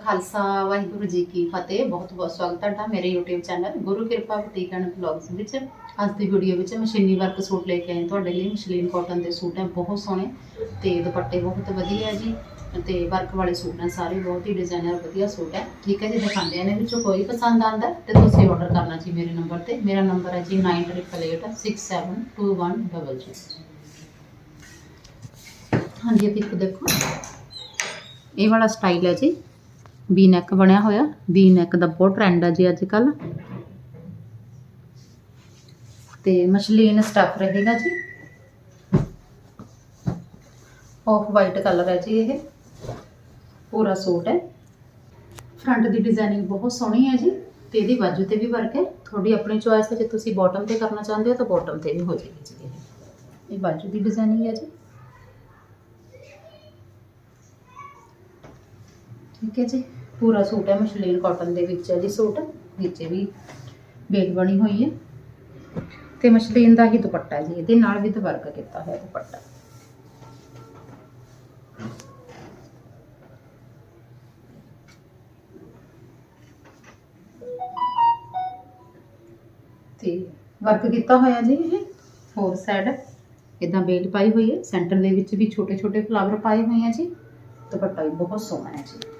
ਖਾਲਸਾ ਵਾਹਿਗੁਰੂ ਜੀ ਕੀ ਫਤਿਹ। ਬਹੁਤ ਬਹੁਤ ਸਵਾਗਤ ਤੁਹਾਡਾ ਮੇਰੇ YouTube ਚੈਨਲ ਗੁਰੂ ਕਿਰਪਾ ਬੁਟੀਕ ਐਂਡ ਵਲੌਗਸ ਵਿੱਚ। ਅੱਜ ਦੀ ਵੀਡੀਓ ਵਿੱਚ ਮਸ਼ੀਨੀ ਵਰਕ ਸੂਟ ਲੈ ਕੇ ਆਏ ਤੁਹਾਡੇ ਲਈ ਮਸ਼ਲੀਨ ਕਾਟਨ ਦੇ ਸੂਟ ਹੈ, ਬਹੁਤ ਸੋਹਣੇ ਤੇ ਦੁਪੱਟੇ ਬਹੁਤ ਵਧੀਆ ਜੀ ਤੇ ਵਰਕ ਵਾਲੇ ਸੂਟ ਨੇ ਸਾਰੇ, ਬਹੁਤ ਹੀ ਡਿਜ਼ਾਈਨਰ ਵਧੀਆ ਸੂਟ ਹੈ। ਠੀਕ ਹੈ ਜੀ, ਦਿਖਾਉਂਦੇ ਆ ਨੇ ਵਿੱਚੋਂ ਕੋਈ ਪਸੰਦ ਆਂਦਾ ਤੇ ਤੁਸੀਂ ਆਰਡਰ ਕਰਨਾ ਜੀ ਮੇਰੇ ਨੰਬਰ ਤੇ। ਮੇਰਾ ਨੰਬਰ ਹੈ ਜੀ 9888672100 ਹਾਂਜੀ ਇਹ ਦੇਖੋ। ਇਹ ਵਾਲਾ ਸਟਾਈਲ ਹੈ ਜੀ। ਵੀ ਨੈਕ ਬਣਿਆ ਹੋਇਆ। ਵੀ ਨੈਕ ਦਾ ਬਹੁਤ ਟ੍ਰੈਂਡ ਆ ਜੀ ਅੱਜ ਕੱਲ ਤੇ ਮਸ਼ਲੀਨ ਸਟਫ ਰਹੇਗਾ ਜੀ। ਆਫ ਵਾਈਟ ਕਲਰ ਹੈ ਜੀ ਇਹ। ਪੂਰਾ ਸੂਟ ਹੈ। ਫਰੰਟ ਦੀ ਡਿਜ਼ਾਈਨਿੰਗ ਬਹੁਤ ਸੋਹਣੀ ਹੈ ਜੀ। ਤੇ ਇਹਦੀ ਬਾਜੂ ਤੇ ਵੀ ਵਰਕ ਹੈ। ਤੁਹਾਡੀ ਆਪਣੀ ਚੋਇਸ ਹੈ। ਜੇ ਤੁਸੀਂ ਬਾਟਮ ਤੇ ਕਰਨਾ ਚਾਹੁੰਦੇ ਹੋ ਤਾਂ ਬਾਟਮ ਤੇ ਵੀ ਹੋ ਜਾਏਗੀ ਜੀ ਇਹ। ਇਹ ਬਾਜੂ ਦੀ ਡਿਜ਼ਾਈਨਿੰਗ ਹੈ ਜੀ। ਠੀਕ ਹੈ ਜੀ। ਪੂਰਾ ਸੂਟ ਹੈ ਮਸ਼ਲੀਨ ਕਾਟਨ ਦੇ ਵਿੱਚ ਹੈ ਜੀ ਸੂਟ। ਨੀਚੇ ਵੀ ਬੇਲ ਬਣੀ ਹੋਈ ਹੈ। ਤੇ ਮਸ਼ਲੀਨ ਦਾ ਹੀ ਦੁਪੱਟਾ ਜੀ। ਇਹਦੇ ਨਾਲ ਵੀ ਵਰਕ ਕੀਤਾ ਹੋਇਆ ਦੁਪੱਟਾ। ਤੇ ਵਰਕ ਕੀਤਾ ਹੋਇਆ ਜੀ ਇਹ। ਫੋਰ ਸਾਈਡ ਇਦਾਂ ਬੇਲ ਪਾਈ ਹੋਈ ਹੈ। ਸੈਂਟਰ ਦੇ ਵਿੱਚ ਵੀ ਛੋਟੇ ਛੋਟੇ ਫਲਾਵਰ ਪਾਏ ਹੋਏ ਆ ਜੀ। ਦੁਪੱਟਾ ਵੀ ਬਹੁਤ ਸੋਹਣਾ ਹੈ ਜੀ।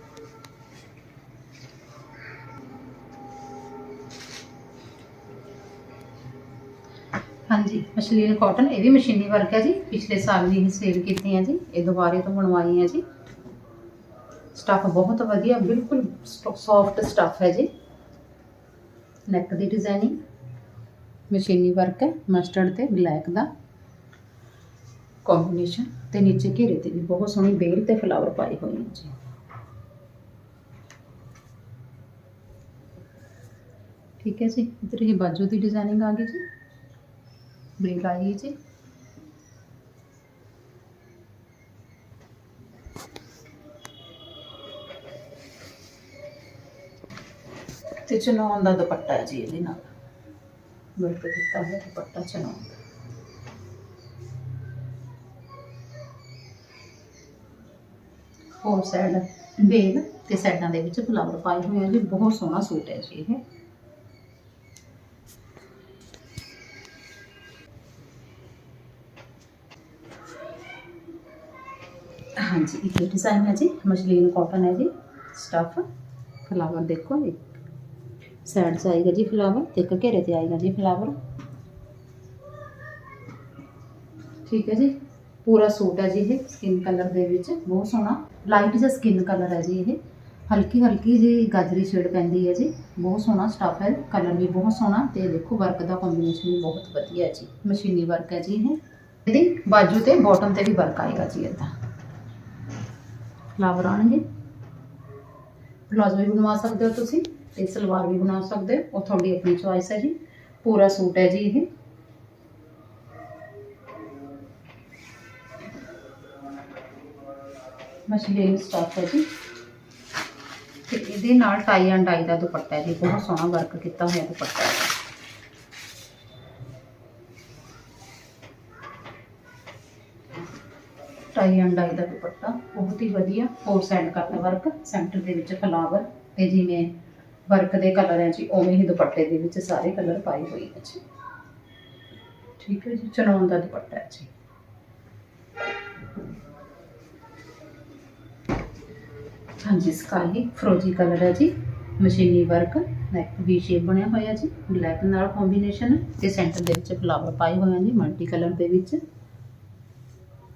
ਹਾਂਜੀ ਮਸ਼ਲੀਨ ਕਾਟਨ ਇਹ ਵੀ ਮਸ਼ੀਨੀ ਵਰਕ ਹੈ ਜੀ। ਪਿਛਲੇ ਸਾਲ ਵੀ ਇਹ ਸੇਲ ਕੀਤੀ ਹੈ ਜੀ। ਇਹ ਦੁਬਾਰੇ ਤੋਂ ਬਣਵਾਈ ਹੈ ਜੀ। ਸਟੱਫ ਬਹੁਤ ਵਧੀਆ, ਬਿਲਕੁਲ ਸੌਫਟ ਸਟੱਫ ਹੈ ਜੀ। ਨੈਕ ਦੀ ਡਿਜ਼ਾਈਨਿੰਗ ਮਸ਼ੀਨੀ ਵਰਕ ਹੈ ਮਸਟਰਡ ਤੇ ਬਲੈਕ ਦਾ। ਕੰਬੀਨੇਸ਼ਨ ਤੇ ਨੀਚੇ ਘੇਰੇ ਤੇ ਵੀ ਬਹੁਤ ਸੋਹਣੀ ਬੇਲ ਤੇ ਫਲਾਵਰ ਪਾਏ ਹੋਏ ਨੇ ਜੀ। ਠੀਕ ਹੈ ਜੀ, ਇਧਰ ਇਹ ਬਾਜੂ ਦੀ ਡਿਜ਼ਾਈਨਿੰਗ ਆ ਗਈ ਜੀ। ਬੇਲ ਆਈ ਤੇ ਚਨੌਨ ਦਾ ਦੁਪੱਟਾ ਹੈ ਜੀ ਇਹਦੇ ਨਾਲ। ਵਰਕ ਕੀਤਾ ਹੈ ਦੁਪੱਟਾ ਚਨੌਨ ਦਾ। ਹੋਰ ਸਾਈਡ ਬੇਲ ਤੇ ਸਾਈਡਾਂ ਦੇ ਵਿੱਚ ਫਲਾਵਰ ਪਾਏ ਹੋਏ ਆ ਜੀ, ਬਹੁਤ ਸੋਹਣਾ ਸੂਟ ਹੈ ਜੀ ਇਹ। ਹਾਂਜੀ ਇਹ ਡਿਜ਼ਾਈਨ ਹੈ ਜੀ ਮਸ਼ਲੀਨ ਕਾਟਨ ਹੈ ਜੀ ਸਟਫ ਫਲਾਵਰ ਦੇਖੋ ਇੱਕ ਸਾਈਡ 'ਚ ਆਏਗਾ ਜੀ ਫਲਾਵਰ ਤੇ ਇੱਕ ਘੇਰੇ ਤੇ ਆਏਗਾ ਜੀ ਫਲਾਵਰ ਠੀਕ ਹੈ ਜੀ ਪੂਰਾ ਸੂਟ ਹੈ ਜੀ ਇਹ ਸਕਿਨ ਕਲਰ ਦੇ ਵਿੱਚ ਬਹੁਤ ਸੋਹਣਾ ਲਾਈਟ ਜਿਹਾ ਸਕਿਨ ਕਲਰ ਹੈ ਜੀ ਇਹ ਹਲਕੀ ਹਲਕੀ ਜੀ ਗਾਜਰੀ ਸ਼ੇਡ ਪੈਂਦੀ ਹੈ ਜੀ ਬਹੁਤ ਸੋਹਣਾ ਸਟਫ ਹੈ ਕਲਰ ਵੀ ਬਹੁਤ ਸੋਹਣਾ ਤੇ ਦੇਖੋ ਵਰਕ ਦਾ ਕੰਬੀਨੇਸ਼ਨ ਵੀ ਬਹੁਤ ਵਧੀਆ ਹੈ ਜੀ ਮਸ਼ੀਨੀ ਵਰਕ ਹੈ ਜੀ ਇਹ ਇਹਦੀ ਬਾਜੂ ਤੇ ਬਾਟਮ ਤੇ ਵੀ ਵਰਕ ਆਏਗਾ ਜੀ ਇਦਾਂ ਫਲਾਵਰ ਆਣਗੇ। ਪਲਾਜ਼ੋ ਵੀ ਬਣਵਾ ਸਕਦੇ ਹੋ ਤੁਸੀਂ ਤੇ ਸਲਵਾਰ ਵੀ ਬਣਾ ਸਕਦੇ ਹੋ। ਉਹ ਤੁਹਾਡੀ ਆਪਣੀ ਚੋਇਸ ਹੈ ਜੀ। ਪੂਰਾ ਸੂਟ ਹੈ ਜੀ ਇਹ। ਮਸ਼ਲੀਨ ਸਟਾਫ ਹੈ ਜੀ। ਤੇ ਇਹਦੇ ਨਾਲ ਟਾਈ ਐਂਡ ਡਾਈ ਦਾ ਦੁਪੱਟਾ ਹੈ ਜੀ। ਬਹੁਤ ਸੋਹਣਾ ਵਰਕ ਕੀਤਾ ਹੋਇਆ ਦੁਪੱਟਾ ਹੈ। ਟਾਈ ਐਂਡ ਡਾਈ ਦਾ ਦੁਪੱਟਾ, ਬਹੁਤ ਹੀ ਵਧੀਆ ਫੋਰ ਸਾਈਡ ਕਰਦਾ ਵਰਕ ਸੈਂਟਰ ਦੇ ਵਿੱਚ ਫਲਾਵਰ ਤੇ ਜਿਵੇਂ ਵਰਕ ਦੇ ਕਲਰ ਹੈ ਜੀ, ਉਵੇਂ ਹੀ ਦੁਪੱਟੇ ਦੇ ਵਿੱਚ ਸਾਰੇ ਕਲਰ ਪਾਏ ਹੋਏ ਹੈ ਜੀ। ਠੀਕ ਹੈ ਜੀ ਚਨੌਨ ਦਾ ਦੁਪੱਟਾ ਹੈ ਜੀ। ਹਾਂਜੀ ਸਕਾਈ ਫਰੋਜੀ ਕਲਰ ਹੈ ਜੀ, ਮਸ਼ੀਨੀ ਵਰਕ ਨੈਕ ਵੀ ਸ਼ੇਪ ਬਣਿਆ ਹੋਇਆ ਜੀ ਬਲੈਕ ਨਾਲ ਕੰਬੀਨੇਸ਼ਨ ਤੇ ਸੈਂਟਰ ਦੇ ਵਿੱਚ ਫਲਾਵਰ ਪਾਏ ਹੋਏ ਹਨ ਜੀ ਮਲਟੀ ਕਲਰ ਦੇ ਵਿੱਚ।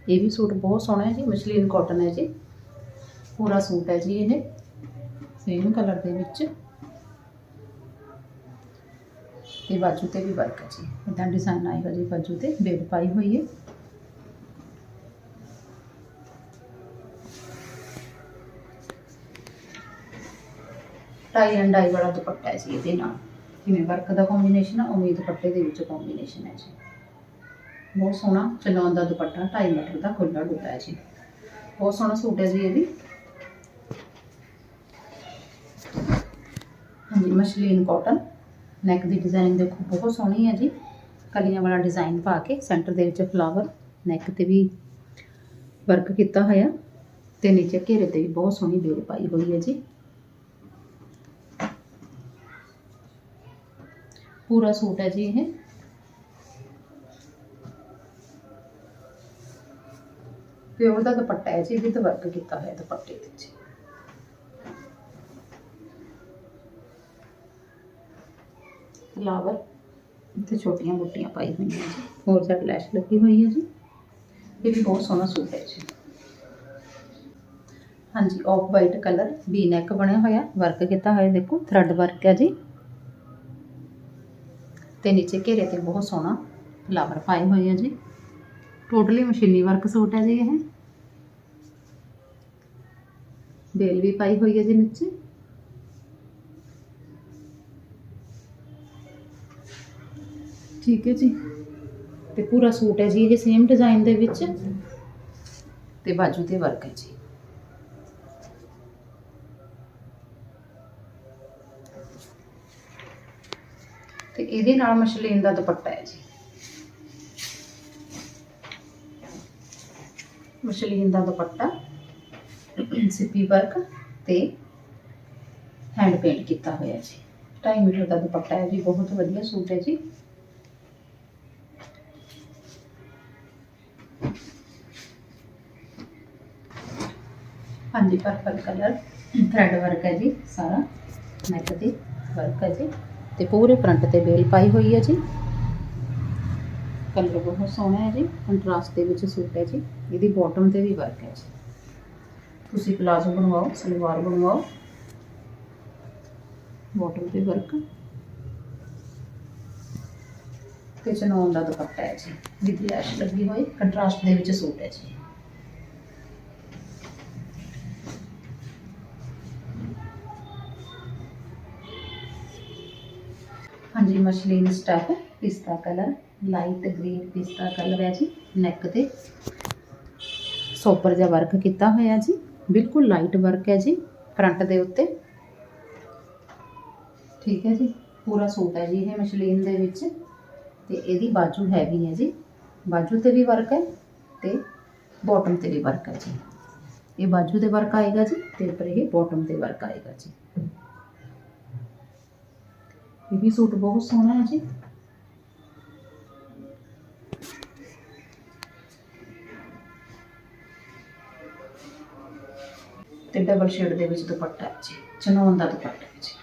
ਇਹ ਵੀ ਸੂਟ ਬਹੁਤ ਸੋਹਣਾ ਹੈ ਜੀ, ਮਸ਼ਲੀਨ ਕਾਟਨ ਹੈ ਜੀ। ਪੂਰਾ ਸੂਟ ਹੈ ਜੀ ਇਹ। ਸੇਮ ਕਲਰ ਦੇ ਵਿੱਚ। ਤੇ ਬਾਜੂ ਤੇ ਵੀ ਵਰਕ ਹੈ ਜੀ। ਇਦਾਂ ਡਿਜ਼ਾਈਨ ਆਏਗਾ ਜੀ, ਬਾਜੂ ਤੇ। ਬੇਲ ਪਾਈ ਹੋਈ ਹੈ। ਟਾਈ ਐਂਡ ਡਾਈ ਵਾਲਾ ਦੁਪੱਟਾ ਹੈ ਜੀ ਇਹਦੇ ਨਾਲ। ਜਿਵੇਂ ਵਰਕ ਦਾ ਕੰਬੀਨੇਸ਼ਨ ਹੈ ਉਵੇਂ ਦੁਪੱਟੇ ਦੇ ਵਿੱਚ ਕੰਬੀਨੇਸ਼ਨ ਹੈ ਜੀ। ਬਹੁਤ ਸੋਹਣਾ ਚਲਾਉਣ ਦਾ ਦੁਪੱਟਾ 2.5 ਮੀਟਰ ਦਾ ਖੁੱਲਾ ਡੁੱਲਾ ਹੈ ਜੀ। ਬਹੁਤ ਸੋਹਣਾ ਸੂਟ ਹੈ ਜੀ ਇਹ ਵੀ। ਹਾਂਜੀ, ਮਸ਼ਲੀਨ ਕਾਟਨ ਨੈਕ ਦੀ ਡਿਜ਼ਾਈਨ ਦੇਖੋ, ਬਹੁਤ ਸੋਹਣੀ ਹੈ ਜੀ। ਕਲੀਆਂ ਵਾਲਾ ਡਿਜ਼ਾਈਨ ਪਾ ਕੇ ਸੈਂਟਰ ਦੇ ਵਿੱਚ ਫਲਾਵਰ ਨੈਕ ਤੇ ਵੀ ਵਰਕ ਕੀਤਾ ਹੋਇਆ ਤੇ ਨੀਚੇ ਘੇਰੇ ਤੇ ਵੀ ਬਹੁਤ ਸੋਹਣੀ ਬੇਲ ਪਾਈ ਹੋਈ ਹੈ ਜੀ। ਪੂਰਾ ਸੂਟ ਹੈ ਜੀ ਇਹ। ਪਿਓਰ ਦਾ ਦੁਪੱਟਾ ਹੈ ਜੀ ਵਿਦ ਵਰਕ ਕੀਤਾ ਹੋਇਆ ਦੁਪੱਟੇ ਦੇ ਵਿੱਚ। ਫਲਾਵਰ ਤੇ ਛੋਟੀਆਂ ਬੁੱਟੀਆਂ ਪਾਈ ਹੋਈਆਂ ਜੀ। ਹੋਰ ਸਾਈਡ ਲੈਸ਼ ਲੱਗੀ ਹੋਈ ਹੈ ਜੀ। ਇਹ ਵੀ ਬਹੁਤ ਸੋਹਣਾ ਸੂਟ ਹੈ ਜੀ। ਹਾਂਜੀ off white colour V neck ਬਣਿਆ ਹੋਇਆ ਵਰਕ ਕੀਤਾ ਹੋਇਆ ਦੇਖੋ ਥਰੈਡ ਵਰਕ ਹੈ ਜੀ। ਤੇ ਨੀਚੇ ਘੇਰੇ ਤੇ ਬਹੁਤ ਸੋਹਣਾ ਫਲਾਵਰ ਪਾਏ ਹੋਏ ਆ ਜੀ। ਟੋਟਲੀ ਮਸ਼ੀਨੀ ਵਰਕ ਸੂਟ ਹੈ ਜੀ ਇਹ। ਬੇਲ ਵੀ ਪਾਈ ਹੋਈ ਹੈ ਜੀ ਨੀਚੇ। ਠੀਕ ਹੈ ਜੀ। ਤੇ ਪੂਰਾ ਸੂਟ ਹੈ ਜੀ ਇਹ ਸੇਮ ਡਿਜ਼ਾਈਨ ਦੇ ਵਿੱਚ। ਤੇ ਬਾਜੂ ਤੇ ਵਰਕ ਹੈ ਜੀ। ਤੇ ਇਹਦੇ ਨਾਲ ਮਸ਼ਲੀਨ ਦਾ ਦੁਪੱਟਾ ਹੈ ਜੀ। ਮਸ਼ਲੀਨ ਦਾ ਦੁਪੱਟਾ, ਸਿੱਪੀ ਵਰਕ ਤੇ ਹੈਂਡ ਪੇਂਟ ਕੀਤਾ ਹੋਇਆ ਜੀ। 2.5 ਮੀਟਰ ਦਾ ਦੁਪੱਟਾ ਹੈ ਜੀ, ਬਹੁਤ ਵਧੀਆ ਸੂਟ ਹੈ ਜੀ। ਹਾਂਜੀ ਪਰਪਲ ਕਲਰ ਥ੍ਰੈਡ ਵਰਕ ਹੈ ਜੀ ਸਾਰਾ। ਨੈਕ ਤੇ ਵਰਕ ਹੈ ਜੀ। ਤੇ ਪੂਰੇ ਫਰੰਟ ਤੇ ਬੇਲ ਪਾਈ ਹੋਈ ਹੈ ਜੀ। ਕਲਰ ਬਹੁਤ ਸੋਹਣਾ ਹੈ ਜੀ ਕੰਟਰਾਸਟ ਦੇ ਵਿੱਚ ਸੂਟ ਹੈ ਜੀ ਇਹਦੀ ਬਾਟਮ ਤੇ ਵੀ ਵਰਕ ਹੈ ਜੀ ਤੁਸੀਂ ਪਲਾਜ਼ੋ ਬਣਵਾਓ ਸਲਵਾਰ ਬਣਵਾਓ ਬਾਟਮ ਤੇ ਵਰਕ ਤੇ ਚਨੌਨ ਦਾ ਦੁਪੱਟਾ ਹੈ ਜੀ ਵਿਦ ਲੈਸ਼ ਲੱਗੀ ਹੋਈ ਕੰਟਰਾਸਟ ਦੇ ਵਿੱਚ ਸੂਟ ਹੈ ਜੀ ਹਾਂਜੀ ਮਸ਼ਲੀਨ ਸਟਫ ਪਿਸਤਾ ਕਲਰ ਲਾਈਟ ਗ੍ਰੀਨ ਪਿਸਤਾ ਕਲਰ ਹੈ ਜੀ ਨੈਕ ਤੇ। ਸੋਪਰ ਜਿਹਾ ਵਰਕ ਕੀਤਾ ਹੋਇਆ ਜੀ, ਬਿਲਕੁਲ ਲਾਈਟ ਵਰਕ ਹੈ ਜੀ ਫਰੰਟ ਦੇ ਉੱਤੇ। ਠੀਕ ਹੈ ਜੀ, ਪੂਰਾ ਸੂਟ ਹੈ ਜੀ ਇਹ ਮਸ਼ਲੀਨ ਦੇ ਵਿੱਚ। ਤੇ ਇਹਦੀ ਬਾਜੂ ਹੈਵੀ ਹੈ ਜੀ, ਬਾਜੂ ਤੇ ਵੀ ਵਰਕ ਹੈ ਤੇ ਬਾਟਮ ਤੇ ਵੀ ਵਰਕ ਹੈ ਜੀ। ਇਹ ਬਾਜੂ ਤੇ ਵਰਕ ਆਏਗਾ ਜੀ ਤੇ ਉੱਪਰ ਇਹ ਬਾਟਮ ਤੇ ਵਰਕ ਆਏਗਾ ਜੀ। ਇਹ ਵੀ ਸੂਟ ਬਹੁਤ ਸੋਹਣਾ ਹੈ ਜੀ। ਤੇ ਡਬਲ ਸ਼ੇਡ ਦੇ ਵਿੱਚ ਦੁਪੱਟਾ ਹੈ ਜੀ ਚਨੌਨ ਦਾ ਦੁਪੱਟਾ ਹੈ ਜੀ।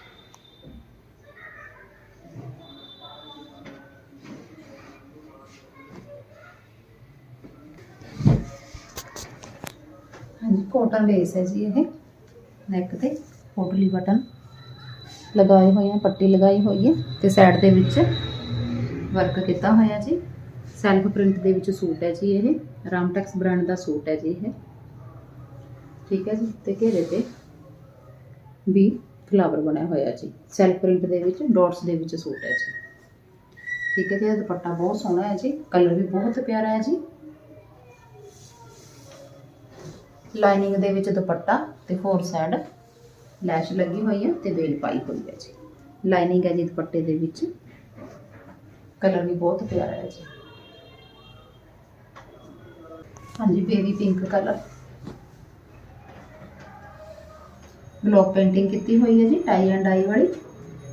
ਹਾਂਜੀ ਕੋਟਨ ਲੇਸ ਹੈ ਜੀ ਇਹ ਨੈਕ ਤੇ ਪੋਟਲੀ ਬਟਨ ਲਗਾਏ ਹੋਏ ਆ, ਪੱਟੀ ਲਗਾਈ ਹੋਈ ਹੈ ਤੇ ਸਾਈਡ ਦੇ ਵਿੱਚ ਵਰਕ ਕੀਤਾ ਹੋਇਆ ਜੀ। ਸੈਲਫ ਪ੍ਰਿੰਟ ਦੇ ਵਿੱਚ ਸੂਟ ਹੈ ਜੀ ਇਹ ਰਾਮਟੈਕਸ ਬ੍ਰਾਂਡ ਦਾ ਸੂਟ ਹੈ ਜੀ ਇਹ। ਠੀਕ ਹੈ ਜੀ, ਤੇ ਘੇਰੇ ਤੇ ਵੀ ਫਲਾਵਰ ਬਣਿਆ ਹੋਇਆ ਜੀ। ਸੈਲਫ ਪ੍ਰਿੰਟ ਦੇ ਵਿੱਚ ਡਾਟਸ ਦੇ ਵਿੱਚ ਸੂਟ ਹੈ ਜੀ। ਠੀਕ ਹੈ ਜੀ, ਇਹਦਾ ਦੁਪੱਟਾ ਬਹੁਤ ਸੋਹਣਾ ਹੈ ਜੀ। ਕਲਰ ਵੀ ਬਹੁਤ ਪਿਆਰਾ ਹੈ ਜੀ। ਲਾਈਨਿੰਗ ਦੇ ਵਿੱਚ ਦੁਪੱਟਾ ਤੇ ਫੋਰ ਸਾਈਡ ਲੈਸ਼ ਲੱਗੀ ਹੋਈ ਹੈ ਤੇ ਵੇਲ ਪਾਈ ਹੋਈ ਹੈ ਜੀ। ਲਾਈਨਿੰਗ ਹੈ ਜੀ ਦੁਪੱਟੇ ਦੇ ਵਿੱਚ। ਕਲਰ ਵੀ ਬਹੁਤ ਪਿਆਰਾ ਹੈ ਜੀ। ਹਾਂਜੀ baby pink colour block painting ਕੀਤੀ ਹੋਈ ਹੈ ਜੀ, ਟਾਈ ਐਂਡ ਡਾਈ ਵਾਲੀ।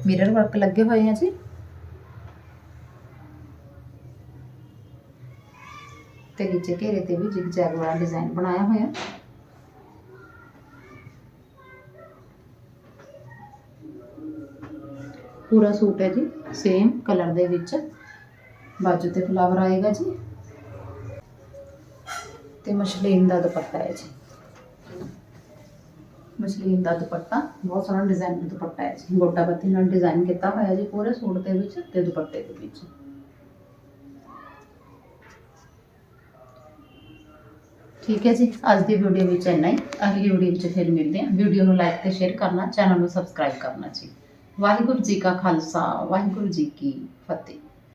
ਮਿਰਰ ਵਰਕ ਲੱਗੇ ਹੋਏ ਆ ਜੀ। ਤੇ ਨੀਚੇ ਘੇਰੇ ਤੇ ਵੀ ਜਿਗ ਵਾਲਾ ਡਿਜ਼ਾਈਨ ਬਣਾਇਆ ਹੋਇਆ। ਪੂਰਾ ਸੂਟ ਹੈ ਜੀ ਸੇਮ ਕਲਰ ਦੇ ਵਿੱਚ। ਬਾਜੂ ਤੇ ਫਲਾਵਰ ਆਏਗਾ ਜੀ। ਤੇ ਮਸ਼ਲੀਨ ਦਾ ਦੁਪੱਟਾ ਹੈ ਜੀ। ਮਸ਼ਲੀਨ ਦਾ ਦੁਪੱਟਾ, ਬਹੁਤ ਸੋਹਣਾ ਡਿਜ਼ਾਈਨ ਦੁਪੱਟਾ ਹੈ ਜੀ। ਗੋਟਾ ਬੱਤੀ ਨਾਲ ਡਿਜ਼ਾਈਨ ਕੀਤਾ ਹੋਇਆ ਜੀ ਪੂਰੇ ਸੂਟ ਦੇ ਵਿੱਚ ਤੇ ਦੁਪੱਟੇ ਦੇ ਵਿੱਚ। ਠੀਕ ਹੈ ਜੀ, ਅੱਜ ਦੀ ਵੀਡੀਓ ਵਿੱਚ ਇੰਨਾ ਹੀ। ਅਗਲੀ ਵੀਡੀਓ ਵਿੱਚ ਫਿਰ ਮਿਲਦੇ ਹਾਂ। ਵੀਡੀਓ ਨੂੰ ਲਾਈਕ ਤੇ ਸ਼ੇਅਰ ਕਰਨਾ ਚੈਨਲ ਨੂੰ ਸਬਸਕ੍ਰਾਈਬ ਕਰਨਾ ਜੀ। ਵਾਹਿਗੁਰੂ ਜੀ ਕਾ ਖਾਲਸਾ, ਵਾਹਿਗੁਰੂ ਜੀ ਕੀ ਫਤਿਹ।